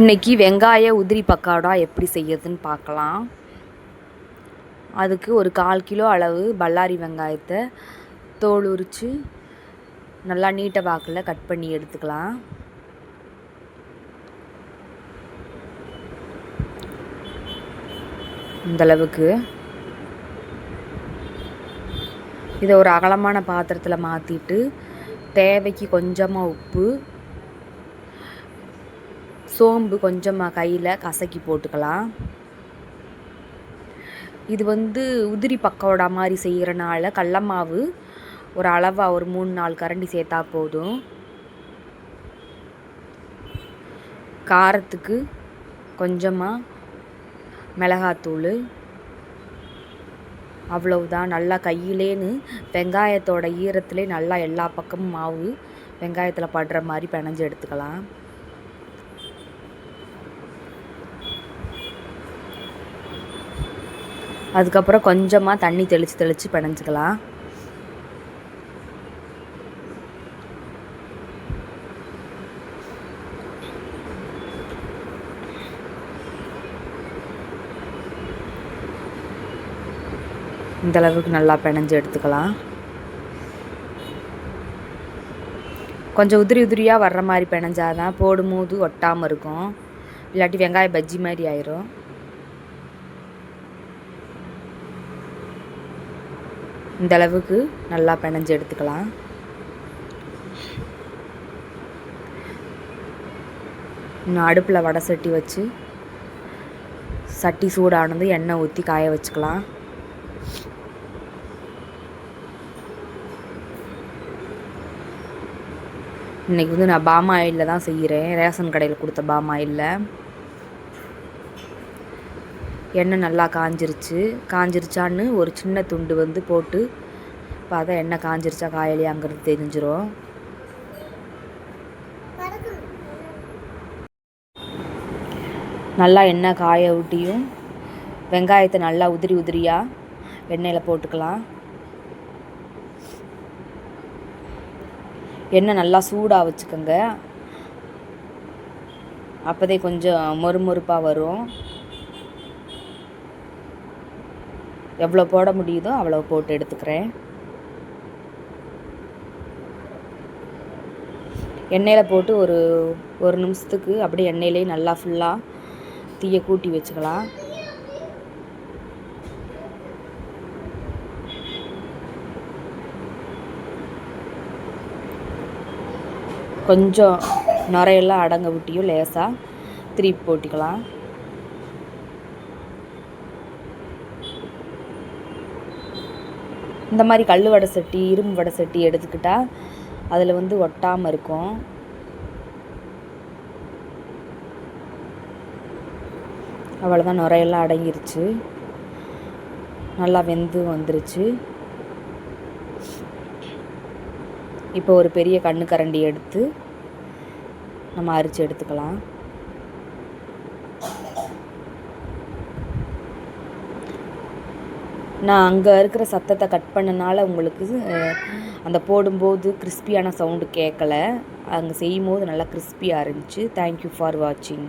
இன்றைக்கி வெங்காய உதிரி பக்கோடா எப்படி செய்யறதுன்னு பார்க்கலாம். அதுக்கு ஒரு கால் கிலோ அளவு பல்லாரி வெங்காயத்தை தோல் உரித்து நல்லா நீட்ட வாக்கில் கட் பண்ணி எடுத்துக்கலாம். இந்தளவுக்கு இதை ஒரு அகலமான பாத்திரத்தில் மாற்றிட்டு தேவைக்கு கொஞ்சமாக உப்பு சோம்பு கொஞ்சமாக கையில் கசக்கி போட்டுக்கலாம். இது வந்து உதிரி பக்கோடா மாதிரி செய்கிறனால கடல மாவு ஒரு அளவாக ஒரு மூணு நாலு கரண்டி சேர்த்தா போதும். காரத்துக்கு கொஞ்சமாக மிளகாத்தூள். அவ்வளவுதான். நல்லா கையிலேன்னு வெங்காயத்தோட ஈரத்துலேயே நல்லா எல்லா பக்கமும் மாவு வெங்காயத்தில் படுற மாதிரி பிணைஞ்சு எடுத்துக்கலாம். அதுக்கப்புறம் கொஞ்சமாக தண்ணி தெளித்து தெளித்து பிணைஞ்சிக்கலாம். இந்தளவுக்கு நல்லா பிணைஞ்சு எடுத்துக்கலாம். கொஞ்சம் உதிரி உதிரியாக வர்ற மாதிரி பிணைஞ்சாதான் போடும்போது ஒட்டாமல் இருக்கும். இல்லாட்டி வெங்காய பஜ்ஜி மாதிரி ஆயிரும். இந்த அளவுக்கு நல்லா பிணைஞ்சு எடுத்துக்கலாம். இன்னும் அடுப்பில் வடை சட்டி வச்சு சட்டி சூடானது எண்ணெய் ஊற்றி காய வச்சுக்கலாம். இன்றைக்கி வந்து நான் பாமாயிலில் தான் செய்கிறேன் ரேஷன் கடையில் கொடுத்த பாமாயிலில். எண்ணெய் நல்லா காஞ்சிருச்சு. காஞ்சிருச்சான்னு ஒரு சின்ன துண்டு வந்து போட்டு பார்த்தா எண்ணெய் காஞ்சிருச்சா காயலையாங்கிறது தெரிஞ்சிடும் நல்லா எண்ணெய் காய ஊட்டியும் வெங்காயத்தை நல்லா உதிரி உதிரியாக எண்ணெயில் போட்டுக்கலாம். எண்ணெய் நல்லா சூடாக வச்சுக்கோங்க. அப்போதே கொஞ்சம் மொறுமொறுப்பாக வரும். எவ்வளோ போட முடியுதோ அவ்வளோ போட்டு எடுத்துக்கிறேன். எண்ணெயில் போட்டு ஒரு ஒரு நிமிஷத்துக்கு அப்படியே எண்ணெயிலே நல்லா ஃபுல்லாக தீயை கூட்டி வச்சுக்கலாம். கொஞ்சம் நுரையெல்லாம் அடங்க விட்டியும் லேசாக திருப்பி போட்டிக்கலாம். இந்த மாதிரி கல் வடை சட்டி இரும்பு வடை சட்டி எடுத்துக்கிட்டால் அதில் வந்து ஒட்டாமல் இருக்கும். அவ்வளோதான் நுரையெல்லாம் அடங்கிருச்சு. நல்லா வெந்து வந்துருச்சு. இப்போ ஒரு பெரிய கண்ணு கரண்டி எடுத்து நம்ம அரிச்சு எடுத்துக்கலாம். நான் அங்கே இருக்கிற சத்தத்தை கட் பண்ணனால உங்களுக்கு அந்த போடும்போது கிறிஸ்பியான சவுண்டு கேட்கல அங்கே செய்யும் போது நல்லா கிறிஸ்பியாக இருந்துச்சு. தேங்க்யூ ஃபார் வாட்சிங்